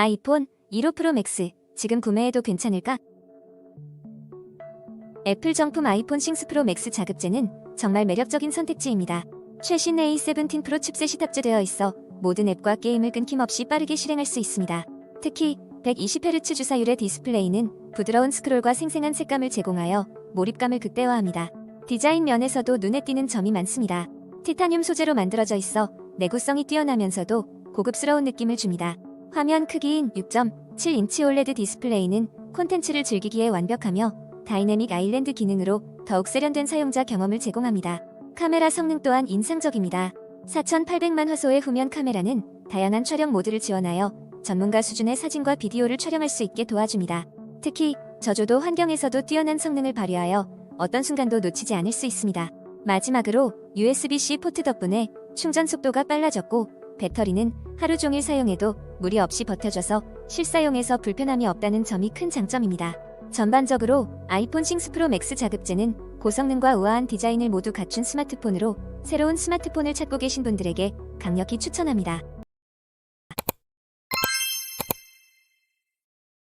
아이폰 15 프로 맥스 지금 구매해도 괜찮을까? 애플 정품 아이폰 6 프로 맥스 자급제는 정말 매력적인 선택지입니다. 최신 A17 프로 칩셋이 탑재되어 있어 모든 앱과 게임을 끊김없이 빠르게 실행할 수 있습니다. 특히 120Hz 주사율의 디스플레이는 부드러운 스크롤과 생생한 색감을 제공하여 몰입감을 극대화합니다. 디자인 면에서도 눈에 띄는 점이 많습니다. 티타늄 소재로 만들어져 있어 내구성이 뛰어나면서도 고급스러운 느낌을 줍니다. 화면 크기인 6.7인치 OLED 디스플레이는 콘텐츠를 즐기기에 완벽하며 다이내믹 아일랜드 기능으로 더욱 세련된 사용자 경험을 제공합니다. 카메라 성능 또한 인상적입니다. 4800만 화소의 후면 카메라는 다양한 촬영 모드를 지원하여 전문가 수준의 사진과 비디오를 촬영할 수 있게 도와줍니다. 특히 저조도 환경에서도 뛰어난 성능을 발휘하여 어떤 순간도 놓치지 않을 수 있습니다. 마지막으로 USB-C 포트 덕분에 충전 속도가 빨라졌고 배터리는 하루 종일 사용해도 무리 없이 버텨줘서 실사용에서 불편함이 없다는 점이 큰 장점입니다. 전반적으로 아이폰 6 프로 맥스 자급제는 고성능과 우아한 디자인을 모두 갖춘 스마트폰으로 새로운 스마트폰을 찾고 계신 분들에게 강력히 추천합니다.